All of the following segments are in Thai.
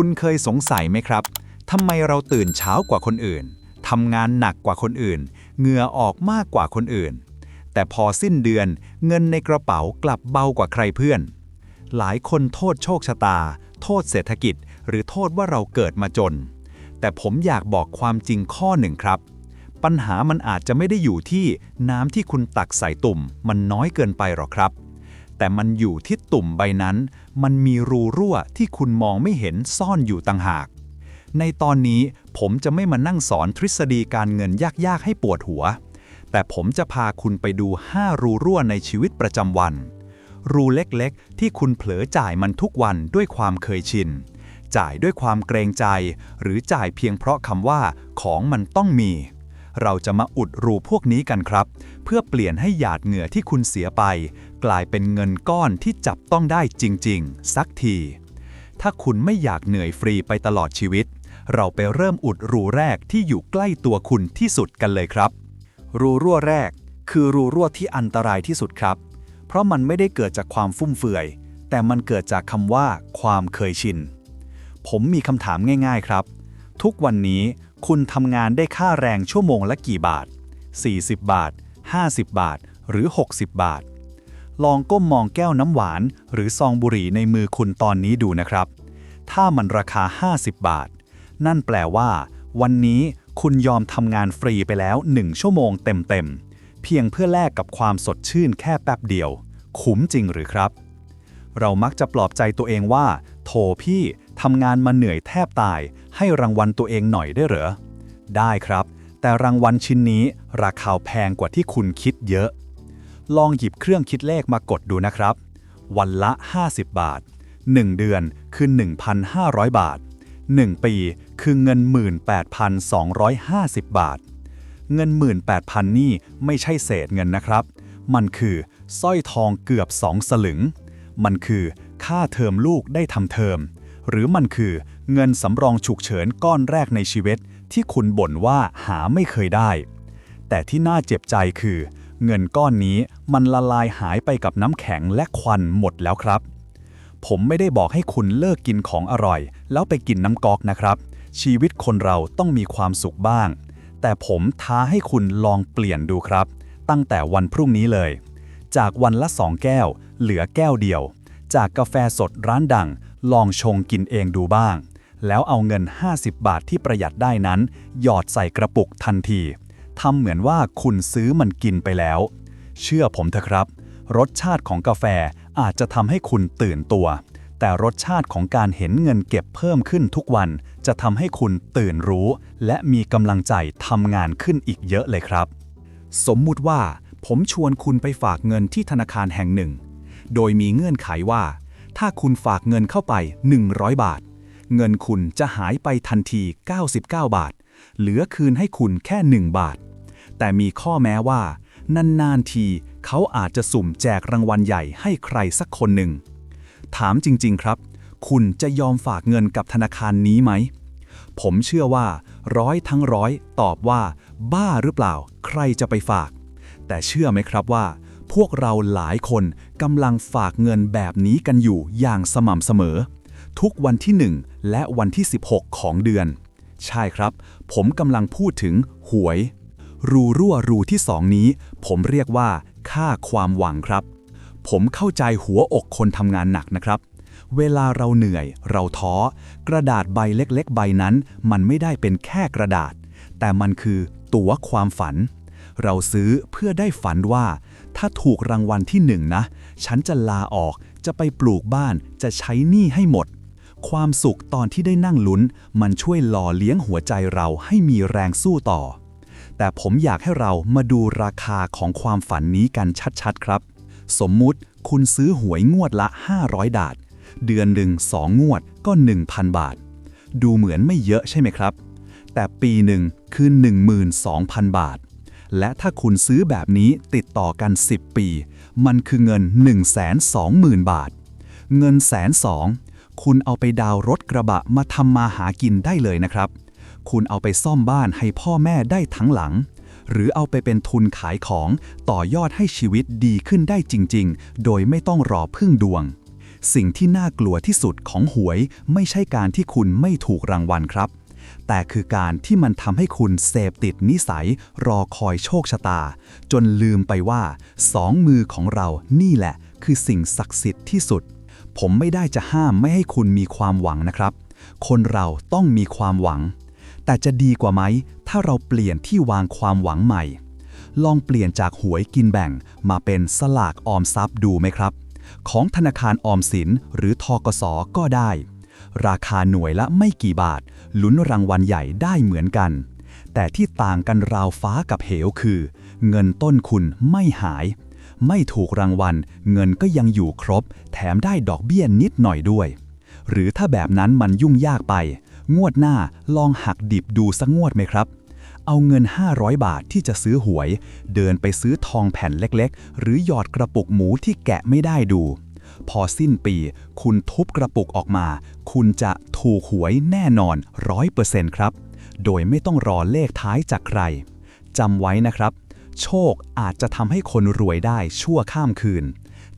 คุณเคยสงสัยไหมครับทำไมเราตื่นเช้ากว่าคนอื่นทำงานหนักกว่าคนอื่น เหงื่อออกมากกว่าคนอื่น แต่พอสิ้นเดือนเงินในกระเป๋ากลับเบากว่าใครเพื่อน หลายคนโทษโชคชะตา โทษเศรษฐกิจ หรือโทษว่าเราเกิดมาจน แต่ผมอยากบอกความจริงข้อหนึ่งครับ ปัญหามันอาจจะไม่ได้อยู่ที่น้ำที่คุณตักใส่ตุ่ม มันน้อยเกินไปหรอกครับ แต่มันอยู่ที่ตุ่มใบนั้น มันมีรูรั่วที่คุณมองไม่เห็นซ่อนอยู่ต่างหาก ในตอนนี้ผมจะไม่มานั่งสอนทฤษฎีการเงินยากๆให้ปวดหัว แต่ผมจะพาคุณไปดู 5 รูรั่วในชีวิตประจำวัน รูเล็กๆ ที่คุณเผลอจ่ายมันทุกวันด้วยความเคยชิน จ่ายด้วยความเกรงใจ หรือจ่ายเพียงเพราะคำว่า ของมันต้องมีเราจะมาอุดรูพวกนี้กันครับ เพื่อเปลี่ยนให้หยาดเหงื่อที่คุณเสียไป กลายเป็นเงินก้อนที่จับต้องได้จริง ๆ สักที ถ้าคุณไม่อยากเหนื่อยฟรีไปตลอดชีวิต เราไปเริ่มอุดรูแรกที่อยู่ใกล้ตัวคุณที่สุดกันเลยครับ รูรั่วแรก คือรูรั่วที่อันตรายที่สุดครับ เพราะมันไม่ได้เกิดจากความฟุ่มเฟือย แต่มันเกิดจากคำว่า ความเคยชิน ผมมีคำถามง่าย ๆ ครับ ทุกวันนี้คุณทำงานได้ค่าแรงชั่วโมงละกี่บาท 40 บาท 50 บาท หรือ 60 บาท ลองก้มมองแก้วน้ำหวาน หรือซองบุหรี่ในมือคุณตอนนี้ดูนะครับ ถ้ามันราคา 50 บาท นั่นแปลว่า วันนี้คุณยอมทำงานฟรีไปแล้ว 1 ชั่วโมงเต็มๆ เพียงเพื่อแลกกับความสดชื่นแค่แป๊บเดียว คุ้มจริงหรือครับ เรามักจะปลอบใจตัวเองว่า โถพี่ทำงานมาเหนื่อยแทบตาย ให้รางวัลตัวเองหน่อยได้เหรอ ได้ครับ แต่รางวัลชิ้นนี้ราคาแพงกว่าที่คุณคิดเยอะ ลองหยิบเครื่องคิดเลขมากดดูนะครับ วันละ 50 บาท 1 เดือนคือ 1,500 บาท 1 ปีคือเงิน 18,250 บาท เงิน 18,000 นี่ไม่ใช่เศษเงินนะครับ มันคือสร้อยทองเกือบ2สลึง มันคือค่าเทอมลูกได้ทำเทอม หรือมันคือเงินสำรองฉุกเฉินก้อนแรกในชีวิตที่คุณบ่นว่าหาไม่เคยได้ แต่ที่น่าเจ็บใจคือ เงินก้อนนี้มันละลายหายไปกับน้ำแข็งและควันหมดแล้วครับ ผมไม่ได้บอกให้คุณเลิกกินของอร่อย แล้วไปกินน้ำก๊อกนะครับ ชีวิตคนเราต้องมีความสุขบ้าง แต่ผมท้าให้คุณลองเปลี่ยนดูครับ ตั้งแต่วันพรุ่งนี้เลย จากวันละสองแก้ว เหลือแก้วเดียว จากกาแฟสดร้านดัง ลองชงกินเองดูบ้าง แล้วเอาเงิน 50 บาทที่ประหยัดได้นั้น หยอดใส่กระปุกทันที ทำเหมือนว่าคุณซื้อมันกินไปแล้ว เชื่อผมเถอะครับ รสชาติของกาแฟอาจจะทำให้คุณตื่นตัว แต่รสชาติของการเห็นเงินเก็บเพิ่มขึ้นทุกวัน จะทำให้คุณตื่นรู้ และมีกำลังใจทำงานขึ้นอีกเยอะเลยครับ สมมุติว่า ผมชวนคุณไปฝากเงินที่ธนาคารแห่งหนึ่ง โดยมีเงื่อนไขว่า ถ้าคุณฝากเงินเข้าไป 100 บาท เงินคุณจะหายไปทันที 99 บาท เหลือคืนให้คุณแค่ 1 บาท แต่มีข้อแม้ว่า นานๆทีเขาอาจจะสุ่มแจกรางวัลใหญ่ให้ใครสักคนหนึ่ง ถามจริง ๆ ครับ คุณจะยอมฝากเงินกับธนาคารนี้ไหม ผมเชื่อว่า ร้อยทั้งร้อยตอบว่า บ้าหรือเปล่า ใครจะไปฝาก แต่เชื่อไหมครับว่าพวกเราหลายคนกำลังฝากเงินแบบนี้กันอยู่อย่างสม่ำเสมอ ทุกวันที่ 1 และวันที่ 16 ของเดือน ใช่ครับ ผมกำลังพูดถึงหวย รูรั่วรูที่สองนี้ ผมเรียกว่า ค่าความหวังครับ ผมเข้าใจหัวอกคนทำงานหนักนะครับ เวลาเราเหนื่อย เราท้อ กระดาษใบเล็ก ๆ ใบนั้น มันไม่ได้เป็นแค่กระดาษ แต่มันคือตั๋วความฝัน เราซื้อเพื่อได้ฝันว่า ถ้าถูกรางวัลที่หนึ่งนะ ฉันจะลาออกจะไปปลูกบ้านจะใช้หนี้ให้หมด ความสุขตอนที่ได้นั่งลุ้น มันช่วยหล่อเลี้ยงหัวใจเราให้มีแรงสู้ต่อ แต่ผมอยากให้เรามาดูราคาของความฝันนี้กันชัดๆครับ สมมุติคุณซื้อหวยงวดละ 500 บาท เดือนหนึ่งสองงวดก็ 1,000 บาท ดูเหมือนไม่เยอะใช่ไหมครับ แต่ปีหนึ่งคือ 12,000 บาท และถ้าคุณซื้อแบบนี้ติดต่อกัน 10 ปี มันคือเงิน 120,000 บาท เงินแสนสอง คุณเอาไปดาวรถกระบะมาทำมาหากินได้เลยนะครับ คุณเอาไปซ่อมบ้านให้พ่อแม่ได้ทั้งหลัง หรือเอาไปเป็นทุนขายของต่อยอดให้ชีวิตดีขึ้นได้จริง ๆ โดยไม่ต้องรอพึ่งดวง สิ่งที่น่ากลัวที่สุดของหวยไม่ใช่การที่คุณไม่ถูกรางวัลครับ แต่คือการที่มันทำให้คุณเสพติดนิสัย รอคอยโชคชะตา จนลืมไปว่าสองมือของเรานี่แหละ คือสิ่งศักดิ์สิทธิ์ที่สุด ผมไม่ได้จะห้ามไม่ให้คุณมีความหวังนะครับ คนเราต้องมีความหวัง แต่จะดีกว่าไหม ถ้าเราเปลี่ยนที่วางความหวังใหม่ ลองเปลี่ยนจากหวยกินแบ่งมาเป็นสลากออมทรัพย์ดูไหมครับ ของธนาคารออมสินหรือทกสก็ได้ ราคาหน่วยละไม่กี่บาท ลุ้นรางวัลใหญ่ได้เหมือนกัน แต่ที่ต่างกันราวฟ้ากับเหวคือ เงินต้นคุณไม่หาย ไม่ถูกรางวัล เงินก็ยังอยู่ครบ แถมได้ดอกเบี้ยนิดหน่อยด้วย หรือถ้าแบบนั้นมันยุ่งยากไป งวดหน้าลองหักดิบดูสักงวดไหมครับ เอาเงิน 500 บาทที่จะซื้อหวย เดินไปซื้อทองแผ่นเล็กๆ หรือหยอดกระปุกหมูที่แกะไม่ได้ดู พอสิ้นปี คุณทุบกระปุกออกมา คุณจะถูกหวยแน่นอน100%ครับ โดยไม่ต้องรอเลขท้ายจากใครจำไว้นะครับ โชคอาจจะทำให้คนรวยได้ชั่วข้ามคืน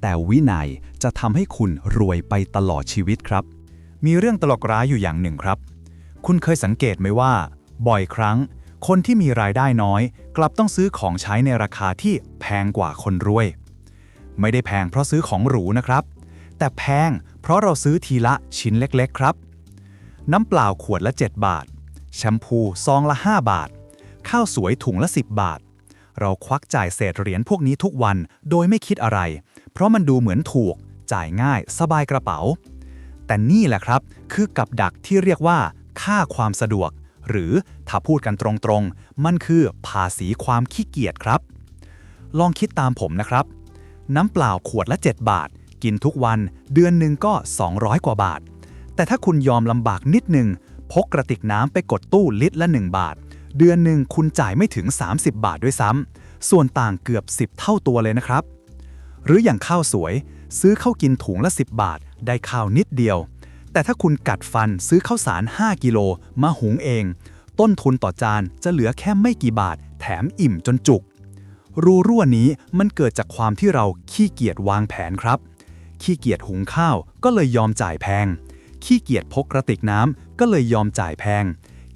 แต่วินัยจะทำให้คุณรวยไปตลอดชีวิตครับ มีเรื่องตลกร้ายอยู่อย่างหนึ่งครับ คุณเคยสังเกตไหมว่า บ่อยครั้ง คนที่มีรายได้น้อย กลับต้องซื้อของใช้ในราคาที่แพงกว่าคนรวย ไม่ได้แพงเพราะซื้อของหรูนะครับ แต่แพงเพราะเราซื้อทีละชิ้นเล็กๆ ครับ น้ำเปล่าขวดละ 7 บาท แชมพูซองละ 5 บาท ข้าวสวยถุงละ 10 บาท เราควักจ่ายเศษเหรียญพวกนี้ทุกวันโดยไม่คิดอะไร เพราะมันดูเหมือนถูก จ่ายง่าย สบายกระเป๋า แต่นี่แหละครับ คือกับดักที่เรียกว่า ค่าความสะดวก หรือถ้าพูดกันตรงๆ มันคือภาษีความขี้เกียจครับ ลองคิดตามผมนะครับ น้ำเปล่าขวดละ 7 บาท กินทุกวันเดือนหนึ่งก็ 200 กว่าบาท แต่ถ้าคุณยอมลำบากนิดหนึ่งพกกระติกน้ำไปกดตู้ลิตรละ 1 บาท เดือนหนึ่งคุณจ่ายไม่ถึง 30 บาทด้วยซ้ำ ส่วนต่างเกือบ 10 เท่าตัวเลยนะครับ หรืออย่างข้าวสวย ซื้อข้าวกินถุงละ 10 บาท ได้ข้าวนิดเดียว แต่ถ้าคุณกัดฟันซื้อข้าวสาร 5 กิโล มาหุงเอง ต้นทุนต่อจานจะเหลือแค่ไม่กี่บาท แถมอิ่มจนจุก รูรั่วนี้มันเกิดจากความที่เราขี้เกียจวางแผนครับ ขี้เกียจหุงข้าวก็เลยยอมจ่ายแพง ขี้เกียจพกกระติกน้ำก็เลยยอมจ่ายแพง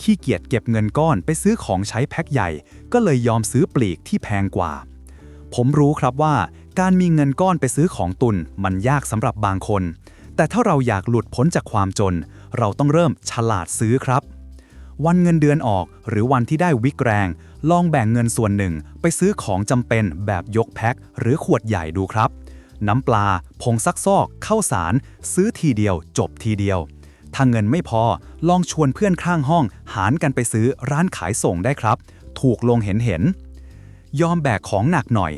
ขี้เกียจเก็บเงินก้อนไปซื้อของใช้แพ็คใหญ่ ก็เลยยอมซื้อปลีกที่แพงกว่า ผมรู้ครับว่าการมีเงินก้อนไปซื้อของตุนมันยากสำหรับบางคน แต่ถ้าเราอยากหลุดพ้นจากความจน เราต้องเริ่มฉลาดซื้อครับ วันเงินเดือนออกหรือวันที่ได้วิกแรง ลองแบ่งเงินส่วนหนึ่งไปซื้อของจำเป็นแบบยกแพ็คหรือขวดใหญ่ดูครับ น้ำปลา ผงซักซอกข้าวสาร ซื้อทีเดียว จบทีเดียว ถ้าเงินไม่พอลองชวนเพื่อนข้างห้อง หารกันไปซื้อร้านขายส่งได้ครับ ถูกลงเห็นเห็น ยอมแบกของหนักหน่อย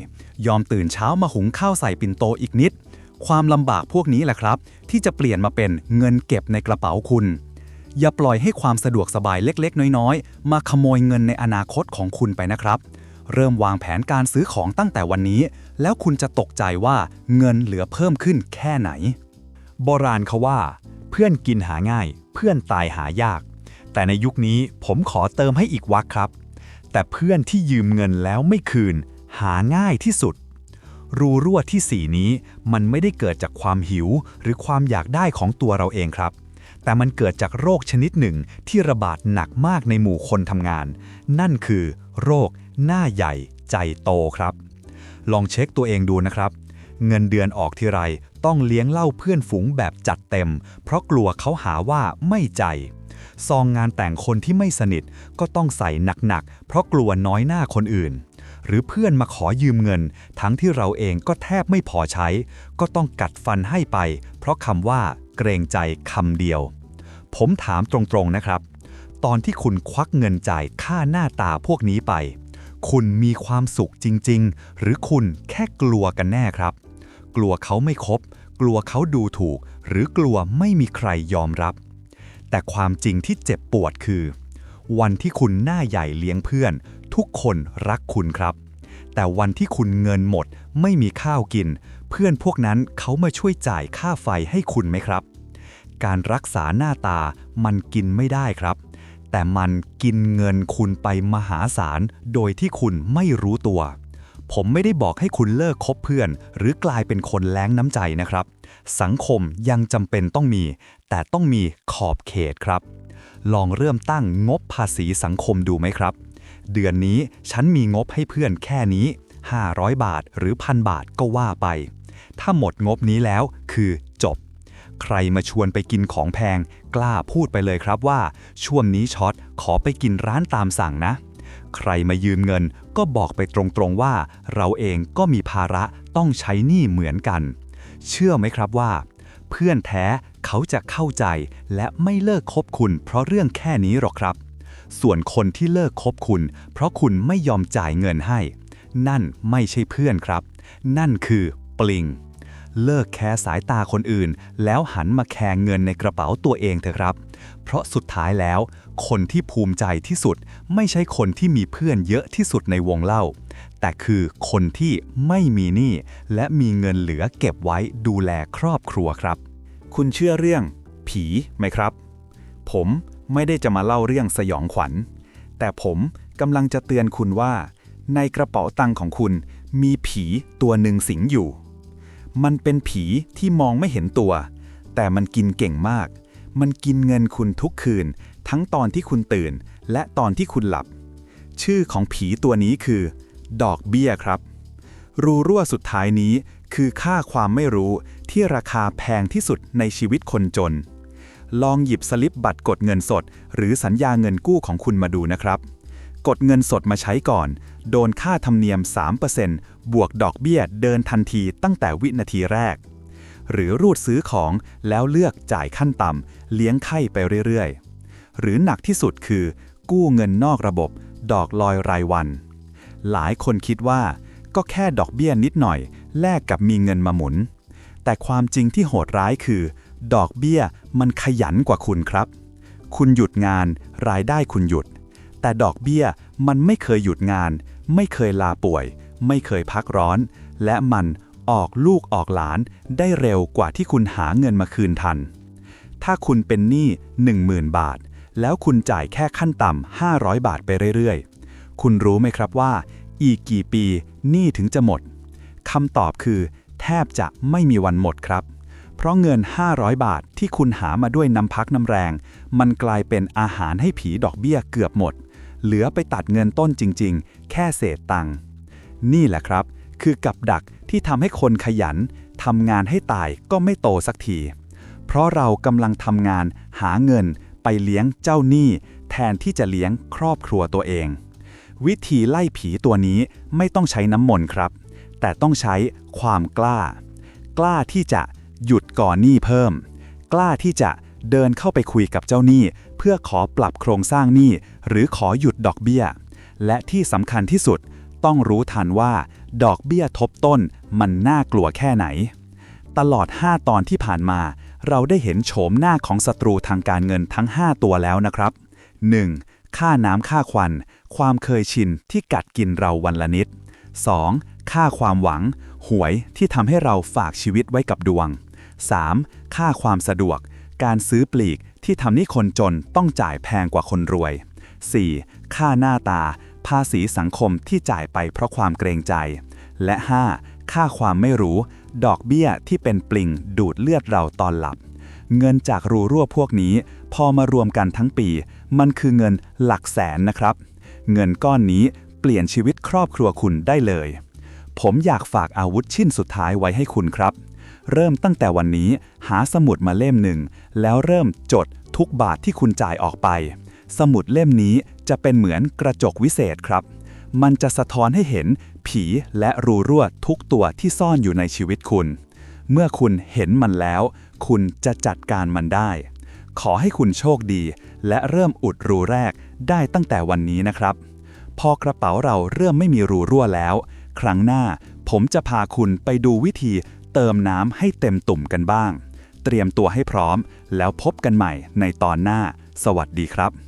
ยอมตื่นเช้ามาหุงข้าวใส่ปิ่นโตอีกนิด ความลำบากพวกนี้แหละครับ ที่จะเปลี่ยนมาเป็นเงินเก็บในกระเป๋าคุณ อย่าปล่อยให้ความสะดวกสบายเล็กๆ น้อยๆ มาขโมยเงินในอนาคตของคุณไปนะครับ เริ่มวางแผนการซื้อของตั้งแต่วันนี้ แล้วคุณจะตกใจว่าเงินเหลือเพิ่มขึ้นแค่ไหน โบราณเขาว่า เพื่อนกินหาง่าย เพื่อนตายหายาก แต่ในยุคนี้ผมขอเติมให้อีกวักครับ แต่เพื่อนที่ยืมเงินแล้วไม่คืน หาง่ายที่สุด รูรั่วที่สี่นี้มันไม่ได้เกิดจากความหิว หรือความอยากได้ของตัวเราเองครับแต่มันเกิดจากโรคชนิดหนึ่งที่ระบาดหนักมากในหมู่คนทำงาน นั่นคือ โรค หน้าใหญ่ใจโตครับ ลองเช็คตัวเองดูนะครับ เงินเดือนออกทีไรต้องเลี้ยงเหล้าเพื่อนฝูงแบบจัดเต็ม เพราะกลัวเขาหาว่าไม่ใจซองงานแต่งคนที่ไม่สนิทก็ต้องใส่หนักๆ เพราะกลัวน้อยหน้าคนอื่น หรือเพื่อนมาขอยืมเงิน ทั้งที่เราเองก็แทบไม่พอใช้ ก็ต้องกัดฟันให้ไป เพราะคำว่าเกรงใจคำเดียว ผมถามตรงๆนะครับ ตอนที่คุณควักเงินจ่ายค่าหน้าตาพวกนี้ไป คุณมีความสุขจริง ๆ หรือคุณแค่กลัวกันแน่ครับ กลัวเขาไม่คบ กลัวเขาดูถูก หรือกลัวไม่มีใครยอมรับ แต่ความจริงที่เจ็บปวดคือ วันที่คุณหน้าใหญ่เลี้ยงเพื่อน ทุกคนรักคุณครับ แต่วันที่คุณเงินหมด ไม่มีข้าวกิน เพื่อนพวกนั้นเขามาช่วยจ่ายค่าไฟให้คุณไหมครับ การรักษาหน้าตามันกินไม่ได้ครับ แต่มันกินเงินคุณไปมหาศาลโดยที่คุณไม่รู้ตัว ผมไม่ได้บอกให้คุณเลิกคบเพื่อน หรือกลายเป็นคนแล้งน้ำใจนะครับ สังคมยังจำเป็นต้องมี แต่ต้องมีขอบเขตครับ ลองเริ่มตั้งงบภาษีสังคมดูไหมครับ เดือนนี้ฉันมีงบให้เพื่อนแค่นี้ 500 บาทหรือพันบาทก็ว่าไป ถ้าหมดงบนี้แล้วคือ ใครมาชวนไปกินของแพง กล้าพูดไปเลยครับว่า ช่วงนี้ช็อตขอไปกินร้านตามสั่งนะ ใครมายืมเงินก็บอกไปตรงๆว่า เราเองก็มีภาระต้องใช้หนี้เหมือนกัน เชื่อไหมครับว่า เพื่อนแท้เขาจะเข้าใจและไม่เลิกคบคุณ เพราะเรื่องแค่นี้หรอกครับ ส่วนคนที่เลิกคบคุณ เพราะคุณไม่ยอมจ่ายเงินให้ นั่นไม่ใช่เพื่อนครับ นั่นคือปลิง เลิกแคร์สายตาคนอื่น แล้วหันมาแคร์เงินในกระเป๋าตัวเองเถอะครับ เพราะสุดท้ายแล้ว คนที่ภูมิใจที่สุด ไม่ใช่คนที่มีเพื่อนเยอะที่สุดในวงเล่า แต่คือคนที่ไม่มีหนี้และมีเงินเหลือเก็บไว้ดูแลครอบครัวครับ คุณเชื่อเรื่อง ผีไหมครับ ผมไม่ได้จะมาเล่าเรื่องสยองขวัญ แต่ผมกำลังจะเตือนคุณว่า ในกระเป๋าตังค์ของคุณมีผีตัวหนึ่งสิงอยู่ มันเป็นผีที่มองไม่เห็นตัว แต่มันกินเก่งมาก มันกินเงินคุณทุกคืน ทั้งตอนที่คุณตื่น และตอนที่คุณหลับ ชื่อของผีตัวนี้คือ ดอกเบี้ยครับ รูรั่วสุดท้ายนี้คือค่าความไม่รู้ที่ราคาแพงที่สุดในชีวิตคนจน ลองหยิบสลิปบัตรกดเงินสด หรือสัญญาเงินกู้ของคุณมาดูนะครับ กดเงินสดมาใช้ก่อน โดนค่าธรรมเนียม 3%บวกดอกเบี้ยเดินทันทีตั้งแต่วินาทีแรก หรือรูดซื้อของแล้วเลือกจ่ายขั้นต่ำเลี้ยงไข่ไปเรื่อยๆ หรือหนักที่สุดคือ กู้เงินนอกระบบ ดอกลอยรายวัน หลายคนคิดว่า ก็แค่ดอกเบี้ยนิดหน่อย แลกกับมีเงินมาหมุน แต่ความจริงที่โหดร้ายคือ ดอกเบี้ยมันขยันกว่าคุณครับ คุณหยุดงานรายได้คุณหยุด แต่ดอกเบี้ยมันไม่เคยหยุดงาน ไม่เคยลาป่วย ไม่เคยพักร้อน และมันออกลูกออกหลานได้เร็วกว่าที่คุณหาเงินมาคืนทัน ถ้าคุณเป็นหนี้ 10,000 บาท แล้วคุณจ่ายแค่ขั้นต่ำ500 บาทไปเรื่อยๆ คุณรู้ไหมครับว่า อีกกี่ปีหนี้ถึงจะหมดคำตอบคือ แทบจะไม่มีวันหมดครับ เพราะเงิน 500 บาทที่คุณหามาด้วยน้ำพักน้ำแรง มันกลายเป็นอาหารให้ผีดอกเบี้ยเกือบหมด เหลือไปตัดเงินต้นจริง ๆ แค่เศษตังค์นี่แหละครับ คือกับดักที่ทำให้คนขยันทำงานให้ตายก็ไม่โตสักที เพราะเรากำลังทำงานหาเงินไปเลี้ยงเจ้าหนี้ แทนที่จะเลี้ยงครอบครัวตัวเอง วิธีไล่ผีตัวนี้ไม่ต้องใช้น้ำมนต์ครับ แต่ต้องใช้ความกล้า กล้าที่จะหยุดก่อนหนี้เพิ่ม กล้าที่จะ เดินเข้าไปคุยกับเจ้าหนี้ เพื่อขอปรับโครงสร้างหนี้หรือขอหยุดดอกเบี้ย และที่สำคัญที่สุด ต้องรู้ทันว่า ดอกเบี้ยทบต้นมันน่ากลัวแค่ไหน ตลอด 5 ตอนที่ผ่านมา เราได้เห็นโฉมหน้าของศัตรูทางการเงินทั้ง 5 ตัวแล้วนะครับ 1. ค่าน้ำค่าควัน ความเคยชินที่กัดกินเราวันละนิด 2. ค่าความหวัง หวยที่ทำให้เราฝากชีวิตไว้กับดวง 3. ค่าความสะดวก การซื้อปลีกที่ทำให้คนจนต้องจ่ายแพงกว่าคนรวย 4. ค่าหน้าตา ภาษีสังคมที่จ่ายไปเพราะความเกรงใจ และ 5. ค่าความไม่รู้ ดอกเบี้ยที่เป็นปลิงดูดเลือดเราตอนหลับ เงินจากรูรั่วพวกนี้ พอมารวมกันทั้งปี มันคือเงินหลักแสนนะครับ เงินก้อนนี้เปลี่ยนชีวิตครอบครัวคุณได้เลย ผมอยากฝากอาวุธชิ้นสุดท้ายไว้ให้คุณครับ เริ่มตั้งแต่วันนี้หาสมุดมาเล่มหนึ่ง แล้วเริ่มจดทุกบาทที่คุณจ่ายออกไป สมุดเล่มนี้จะเป็นเหมือนกระจกวิเศษครับ มันจะสะท้อนให้เห็นผีและรูรั่วทุกตัวที่ซ่อนอยู่ในชีวิตคุณ เมื่อคุณเห็นมันแล้ว คุณจะจัดการมันได้ ขอให้คุณโชคดี และเริ่มอุดรูแรกได้ตั้งแต่วันนี้นะครับ พอกระเป๋าเราเริ่มไม่มีรูรั่วแล้ว ครั้งหน้าผมจะพาคุณไปดูวิธี เติมน้ำให้เต็มตุ่มกันบ้าง เตรียมตัวให้พร้อม แล้วพบกันใหม่ในตอนหน้า สวัสดีครับ